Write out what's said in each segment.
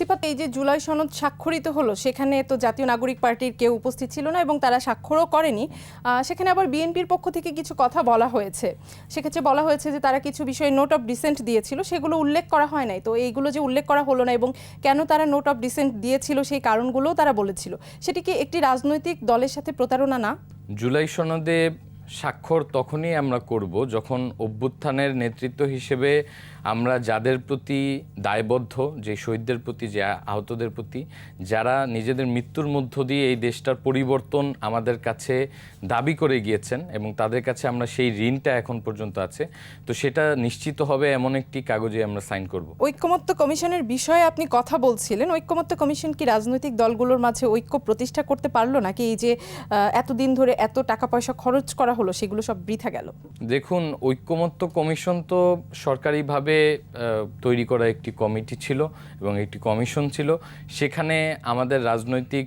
সিপাত এই যে জুলাই সনদ স্বাক্ষরিত হলো, সেখানে তো জাতীয় নাগরিক পার্টির কেউ উপস্থিত ছিল না এবং তারা স্বাক্ষরও করেনি। সেখানে আবার বিএনপির পক্ষ থেকে কিছু কথা বলা হয়েছে। সেক্ষেত্রে বলা হয়েছে যে তারা কিছু বিষয়ে নোট অফ ডিসেন্ট দিয়েছিল, সেগুলো উল্লেখ করা হয় নাই। তো এইগুলো যে উল্লেখ করা হলো না এবং কেন তারা নোট অফ ডিসেন্ট দিয়েছিল, সেই কারণগুলোও তারা বলেছিল। সেটি কি একটি রাজনৈতিক দলের সাথে প্রতারণা না? জুলাই সনদে স্বাক্ষর তখনই আমরা করব যখন অভ্যুত্থানের নেতৃত্ব হিসেবে আমরা যাদের প্রতি দায়বদ্ধ, যে শহীদদের প্রতি, যে আহতদের প্রতি, যারা নিজেদের মৃত্যুর মধ্য দিয়ে এই দেশটার পরিবর্তন আমাদের কাছে দাবি করে গিয়েছেন এবং তাদের কাছে আমরা সেই ঋণটা এখন পর্যন্ত আছে, তো সেটা নিশ্চিত হবে এমন একটি কাগজে আমরা সাইন করব। ঐক্যমত্য কমিশনের বিষয়ে আপনি কথা বলছিলেন। ঐক্যমত্য কমিশন কি রাজনৈতিক দলগুলোর মাঝে ঐক্য প্রতিষ্ঠা করতে পারল নাকি এই যে এতদিন ধরে এত টাকা পয়সা খরচ করা হলো, সেগুলো সব বৃথা গেল। দেখুন, ঐক্যমত্য কমিশন তো সরকারিভাবে তৈরি করা একটি কমিটি ছিল এবং একটি কমিশন ছিল। সেখানে আমাদের রাজনৈতিক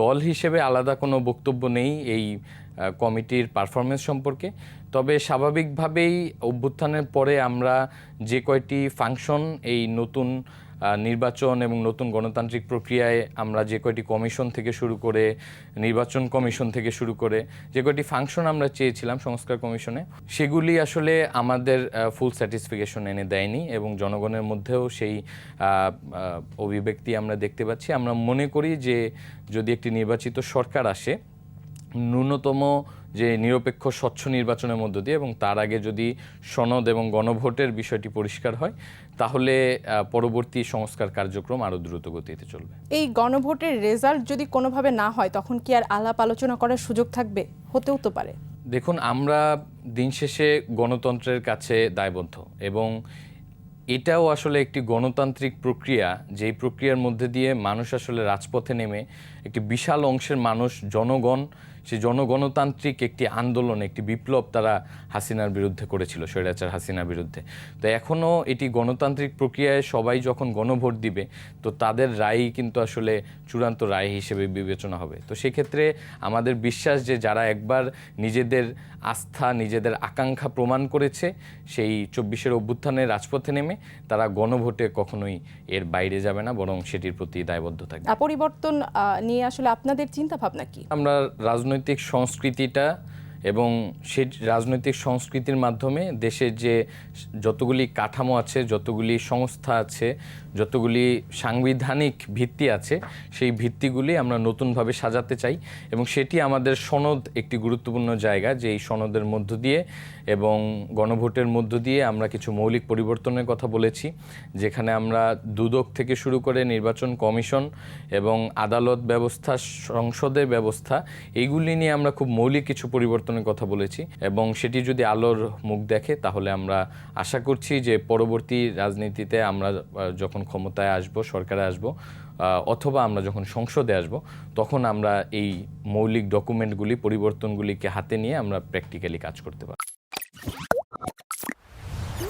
দল হিসেবে আলাদা কোনো বক্তব্য নেই এই কমিটির পারফরমেন্স সম্পর্কে। তবে স্বাভাবিকভাবেই অভ্যুত্থানের পরে আমরা যে কয়টি ফাংশন, এই নতুন নির্বাচন এবং নতুন গণতান্ত্রিক প্রক্রিয়ায় আমরা যে কয়টি কমিশন থেকে শুরু করে, নির্বাচন কমিশন থেকে শুরু করে যে কয়টি ফাংশন আমরা চেয়েছিলাম সংস্কার কমিশনে, সেগুলি আসলে আমাদের ফুল স্যাটিসফিকেশন এনে দেয়নি এবং জনগণের মধ্যেও সেই অভিব্যক্তি আমরা দেখতে পাচ্ছি। আমরা মনে করি যে যদি একটি নির্বাচিত সরকার আসে ন্যূনতম যে নিরপেক্ষ স্বচ্ছ নির্বাচনের মধ্য দিয়ে এবং তার আগে যদি সনদ এবং গণভোটের বিষয়টি পরিষ্কার হয় তাহলে পরবর্তী সংস্কার কার্যক্রম আরও দ্রুত গতিতে চলবে। এই গণভোটের রেজাল্ট যদি কোনোভাবে না হয় তখন কি আর আলাপ আলোচনা করার সুযোগ থাকবে? হতেও তো পারে। দেখুন আমরা দিন শেষে গণতন্ত্রের কাছে দায়বদ্ধ এবং এটাও আসলে একটি গণতান্ত্রিক প্রক্রিয়া যেই প্রক্রিয়ার মধ্যে দিয়ে মানুষ আসলে রাজপথে নেমে একটি বিশাল অংশের মানুষ জনগণ সেই জনগণতান্ত্রিক একটি আন্দোলন একটি বিপ্লব তারা হাসিনার বিরুদ্ধে করেছিল স্বৈরাচার হাসিনার বিরুদ্ধে। তো এখনও এটি গণতান্ত্রিক প্রক্রিয়ায় সবাই যখন গণভোট দিবে তো তাদের রায়ই কিন্তু আসলে চূড়ান্ত রায় হিসেবে বিবেচনা হবে। তো সেক্ষেত্রে আমাদের বিশ্বাস যে যারা একবার নিজেদের আস্থা নিজেদের আকাঙ্ক্ষা প্রমাণ করেছে সেই চব্বিশের অভ্যুত্থানে রাজপথে নেমে তারা গণভোটে কখনোই এর বাইরে যাবে না বরং সেটির প্রতি দায়বদ্ধ থাকবে। পরিবর্তন নিয়ে আসলে আপনাদের চিন্তা ভাবনা কি? আমরা রাজনৈতিক সংস্কৃতিটা এবং সেই রাজনৈতিক সংস্কৃতির মাধ্যমে দেশের যে যতগুলি কাঠামো আছে যতগুলি সংস্থা আছে যতগুলি সাংবিধানিক ভিত্তি আছে সেই ভিত্তিগুলি আমরা নতুনভাবে সাজাতে চাই এবং সেটি আমাদের সনদ একটি গুরুত্বপূর্ণ জায়গা যে এই সনদের মধ্য দিয়ে এবং গণভোটের মধ্য দিয়ে আমরা কিছু মৌলিক পরিবর্তনের কথা বলেছি যেখানে আমরা দুদক থেকে শুরু করে নির্বাচন কমিশন এবং আদালত ব্যবস্থা সংসদের ব্যবস্থা এইগুলি নিয়ে আমরা খুব মৌলিক কিছু পরিবর্তনের কথা বলেছি এবং সেটি যদি আলোর মুখ দেখে তাহলে আমরা আশা করছি যে পরবর্তী রাজনীতিতে আমরা আহ, যখন ক্ষমতায় আসব, সরকারে আসব অথবা আমরা যখন সংসদে আসব, তখন আমরা এই মৌলিক ডকুমেন্টগুলি পরিবর্তনগুলিকে হাতে নিয়ে আমরা প্র্যাকটিক্যালি কাজ করতে পারব।